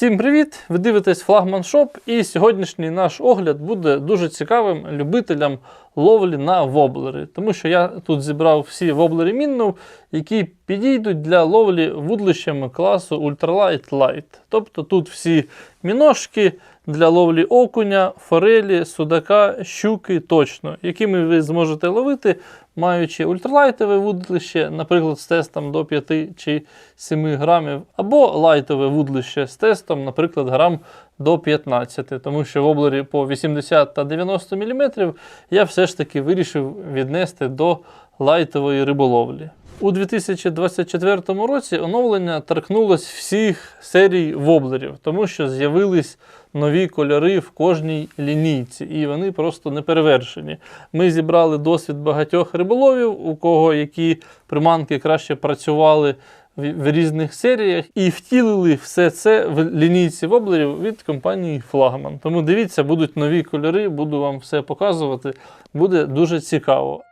Всім привіт! Ви дивитесь Флагман Шоп, і сьогоднішній наш огляд буде дуже цікавим любителям ловлі на воблери. Тому що я тут зібрав всі воблери Міннов, які підійдуть для ловлі вудлищами класу Ultralight Light. Тобто тут всі міношки для ловлі окуня, форелі, судака, щуки точно, якими ви зможете ловити, маючи ультралайтове вудлище, наприклад, з тестом до 5 чи 7 грамів, або лайтове вудлище з тестом, наприклад, грам до 15, тому що в облері по 80 та 90 мм я все ж таки вирішив віднести до лайтової риболовлі. У 2024 році оновлення торкнулось всіх серій воблерів, тому що з'явились нові кольори в кожній лінійці, і вони просто неперевершені. Ми зібрали досвід багатьох риболовів, у кого які приманки краще працювали в, різних серіях, і втілили все це в лінійці воблерів від компанії Flagman. Тому дивіться, будуть нові кольори, буду вам все показувати. Буде дуже цікаво.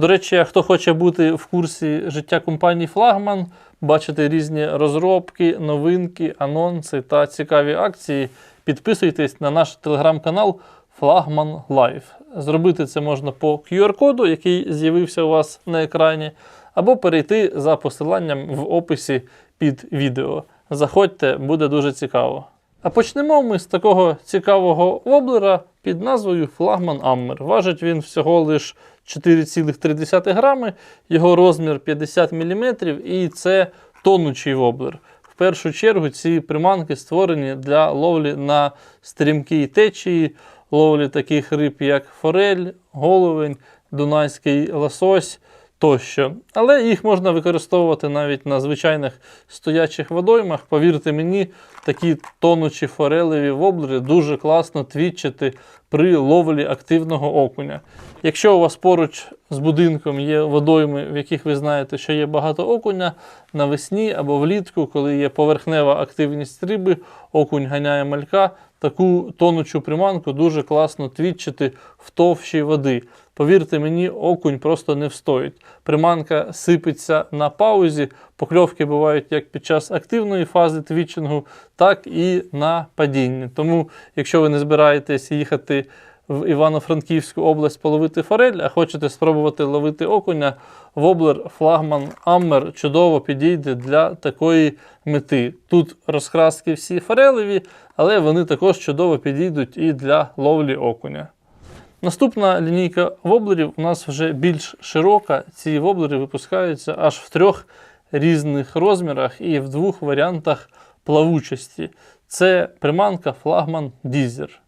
До речі, хто хоче бути в курсі життя компанії Флагман, бачити різні розробки, новинки, анонси та цікаві акції, підписуйтесь на наш телеграм-канал Flagman Live. Зробити це можна по QR-коду, який з'явився у вас на екрані, або перейти за посиланням в описі під відео. Заходьте, буде дуже цікаво. А почнемо ми з такого цікавого воблера під назвою Flagman Ammer. Важить він всього лиш 4,3 грами, його розмір 50 мм, і це тонучий воблер. В першу чергу ці приманки створені для ловлі на стрімкій течії, ловлі таких риб, як форель, головень, дунайський лосось тощо. Але їх можна використовувати навіть на звичайних стоячих водоймах. Повірте мені, такі тонучі форелеві воблери дуже класно твітчити при ловлі активного окуня. Якщо у вас поруч з будинком є водойми, в яких ви знаєте, що є багато окуня, навесні або влітку, коли є поверхнева активність риби, окунь ганяє малька, таку тонучу приманку дуже класно твітчити в товщі води. Повірте мені, окунь просто не встоїть. Приманка сипеться на паузі, покльовки бувають як під час активної фази твітчингу, так і на падінні. Тому, якщо ви не збираєтесь їхати в Івано-Франківську область половити форель, а хочете спробувати ловити окуня, воблер флагман Аммер чудово підійде для такої мети. Тут розкраски всі форелеві, але вони також чудово підійдуть і для ловлі окуня. Наступна лінійка воблерів у нас вже більш широка. Ці воблери випускаються аж в трьох різних розмірах і в двох варіантах плавучості. Це приманка флагман Дізер.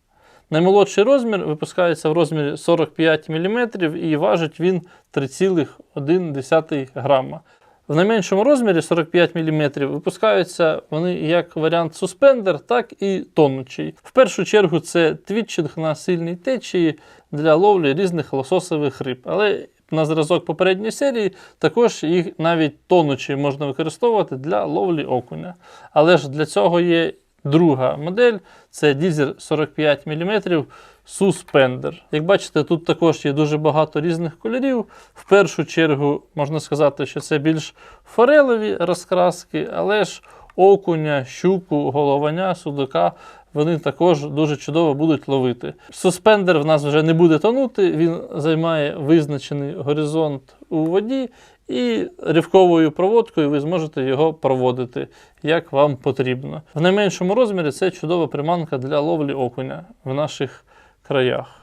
Наймолодший розмір випускається в розмірі 45 мм і важить він 3,1 грама. В найменшому розмірі 45 мм випускаються вони як варіант суспендер, так і тонучий. В першу чергу це твітчинг на сильній течії для ловлі різних лососових риб. Але на зразок попередньої серії також їх навіть тонучі можна використовувати для ловлі окуня. Але ж для цього є друга модель це дізер 45 мм суспендер. Як бачите, тут також є дуже багато різних кольорів. В першу чергу можна сказати, що це більш форелеві розкраски, але ж окуня, щуку, голованя, судака. Вони також дуже чудово будуть ловити. Суспендер в нас вже не буде тонути, він займає визначений горизонт у воді, і ривковою проводкою ви зможете його проводити, як вам потрібно. В найменшому розмірі це чудова приманка для ловлі окуня в наших краях.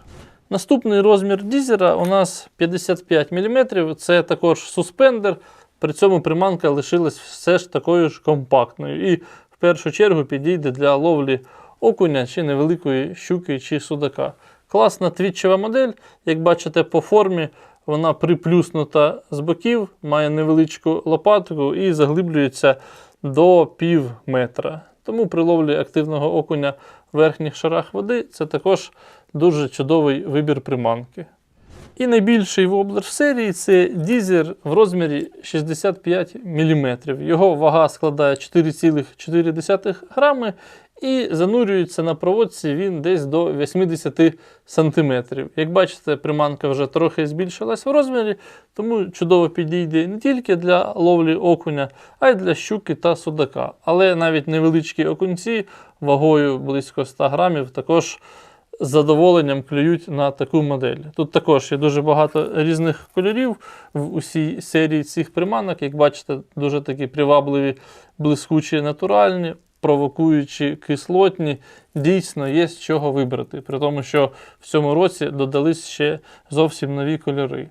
Наступний розмір дізера у нас 55 мм, це також суспендер. При цьому приманка лишилась все ж такою ж компактною. І в першу чергу підійде для ловлі окуня чи невеликої щуки чи судака. Класна твітчева модель, як бачите, по формі вона приплюснута з боків, має невеличку лопатку і заглиблюється до пів метра. Тому при ловлі активного окуня в верхніх шарах води це також дуже чудовий вибір приманки. І найбільший воблер в серії це дізер в розмірі 65 мм. Його вага складає 4,4 грами. І занурюється на проводці він десь до 80 см. Як бачите, приманка вже трохи збільшилась в розмірі, тому чудово підійде не тільки для ловлі окуня, а й для щуки та судака. Але навіть невеличкі окунці вагою близько 100 грамів також з задоволенням клюють на таку модель. Тут також є дуже багато різних кольорів в усій серії цих приманок. Як бачите, дуже такі привабливі, блискучі, натуральні, провокуючі, кислотні. Дійсно, є з чого вибрати. При тому, що в цьому році додались ще зовсім нові кольори.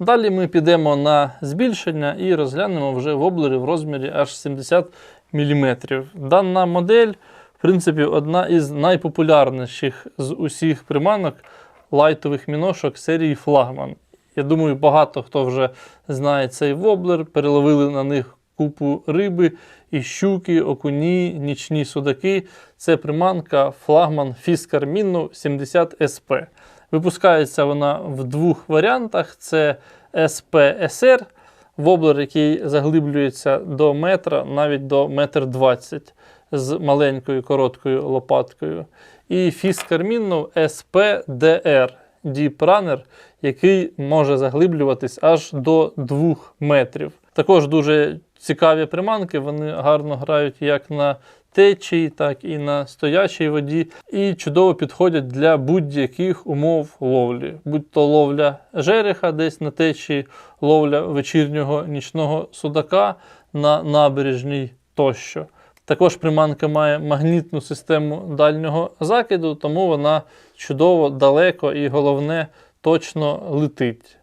Далі ми підемо на збільшення і розглянемо вже воблери в розмірі аж 70 мм. Дана модель, в принципі, одна із найпопулярніших з усіх приманок лайтових міношок серії Флагман. Я думаю, багато хто вже знає цей воблер, переловили на них купу риби, і щуки, окуні, нічні судаки. Це приманка флагман Fiskar Minnow 70 SP. Випускається вона в двох варіантах: це SP-SR, воблер, який заглиблюється до метра, навіть до метр двадцять з маленькою короткою лопаткою. І Minnow SP-DR Deep Runner, який може заглиблюватись аж до 2 метрів. Також дуже цікаві приманки, вони гарно грають як на течії, так і на стоячій воді, і чудово підходять для будь-яких умов ловлі, будь то ловля жереха десь на течії, ловля вечірнього нічного судака на набережній тощо. Також приманка має магнітну систему дальнього закиду, тому вона чудово далеко і головне точно летить.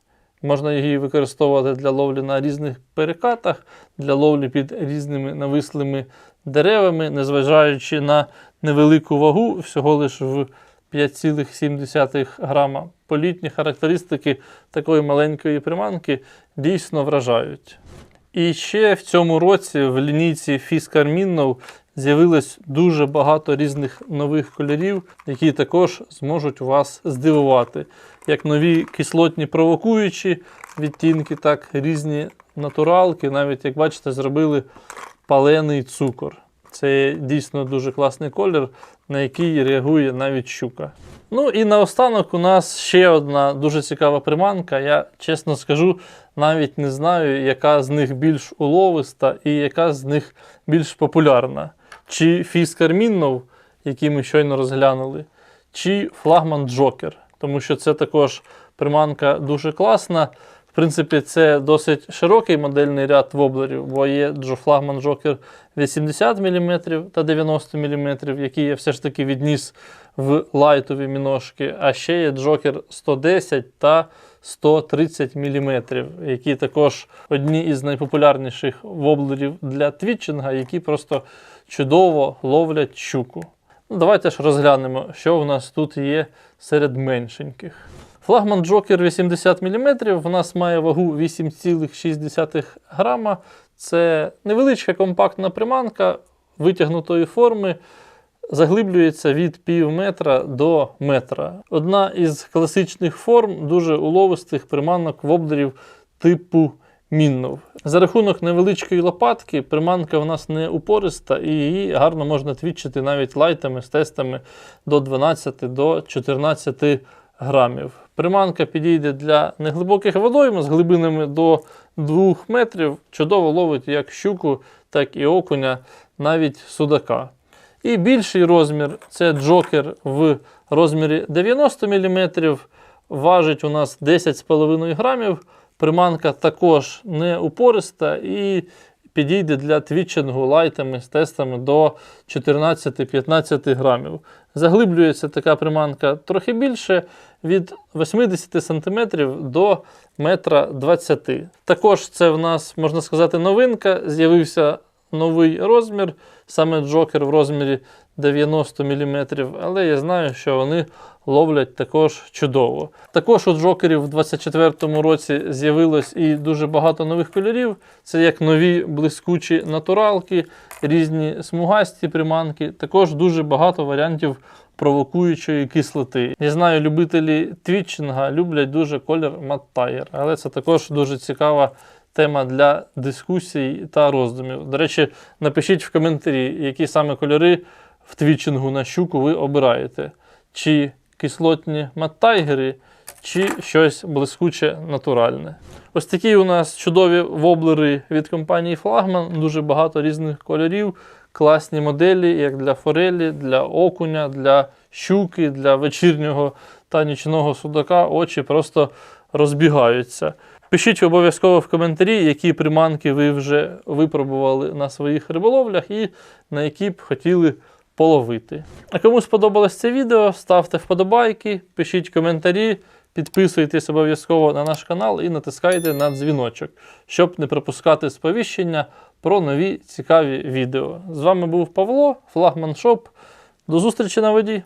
Можна її використовувати для ловлі на різних перекатах, для ловлі під різними навислими деревами, незважаючи на невелику вагу, всього лише в 5,7 грама. Політні характеристики такої маленької приманки дійсно вражають. І ще в цьому році в лінійці Minnow з'явилось дуже багато різних нових кольорів, які також зможуть вас здивувати. Як нові кислотні провокуючі відтінки, так різні натуралки. Навіть, як бачите, зробили палений цукор. Це дійсно дуже класний колір, на який реагує навіть щука. Ну і наостанок у нас ще одна дуже цікава приманка. Я чесно скажу, навіть не знаю, яка з них більш уловиста і яка з них більш популярна. Чи Fiskar Minnow, який ми щойно розглянули, чи флагман Джокер. Тому що це також приманка дуже класна. В принципі, це досить широкий модельний ряд воблерів, бо є флагман Джокер 80 мм та 90 мм, які я все ж таки відніс в лайтові міношки, а ще є Джокер 110 та 130 мм, які також одні із найпопулярніших воблерів для твітчинга, які просто чудово ловлять щуку. Ну, Давайте ж розглянемо, що в нас тут є серед меншеньких. Флагман Джокер 80 мм в нас має вагу 8,6 грама. Це невеличка компактна приманка витягнутої форми. Заглиблюється від пів метра до метра. Одна із класичних форм дуже уловистих приманок воблерів типу міннов. За рахунок невеличкої лопатки, приманка в нас не упориста і її гарно можна твічити навіть лайтами з тестами до 12 до 14 грамів. Приманка підійде для неглибоких водойм з глибинами до 2 метрів. Чудово ловить як щуку, так і окуня, навіть судака. І більший розмір це джокер в розмірі 90 мм. Важить у нас 10,5 грамів. Приманка також не упориста і підійде для твітчингу лайтами з тестами до 14-15 грамів. Заглиблюється така приманка трохи більше від 80 см до 1,20 м. Також це в нас, можна сказати, новинка. З'явився новий розмір, саме джокер в розмірі 90 мм, але я знаю, що вони ловлять також чудово. Також у джокерів в 2024 році з'явилось і дуже багато нових кольорів. Це як нові блискучі натуралки, різні смугасті приманки, також дуже багато варіантів провокуючої кислоти. Я знаю, любителі твітчинга люблять дуже колір маттайр, але це також дуже цікава тема для дискусій та роздумів. До речі, напишіть в коментарі, які саме кольори в твічингу на щуку ви обираєте? Чи кислотні маттайгери, чи щось блискуче натуральне. Ось такі у нас чудові воблери від компанії Flagman, дуже багато різних кольорів, класні моделі, як для форелі, для окуня, для щуки, для вечірнього та нічного судака. Очі просто розбігаються. Пишіть обов'язково в коментарі, які приманки ви вже випробували на своїх риболовлях і на які б хотіли половити. А кому сподобалось це відео, ставте вподобайки, пишіть коментарі, підписуйтесь обов'язково на наш канал і натискайте на дзвіночок, щоб не пропускати сповіщення про нові цікаві відео. З вами був Павло, Флагман Шоп. До зустрічі на воді!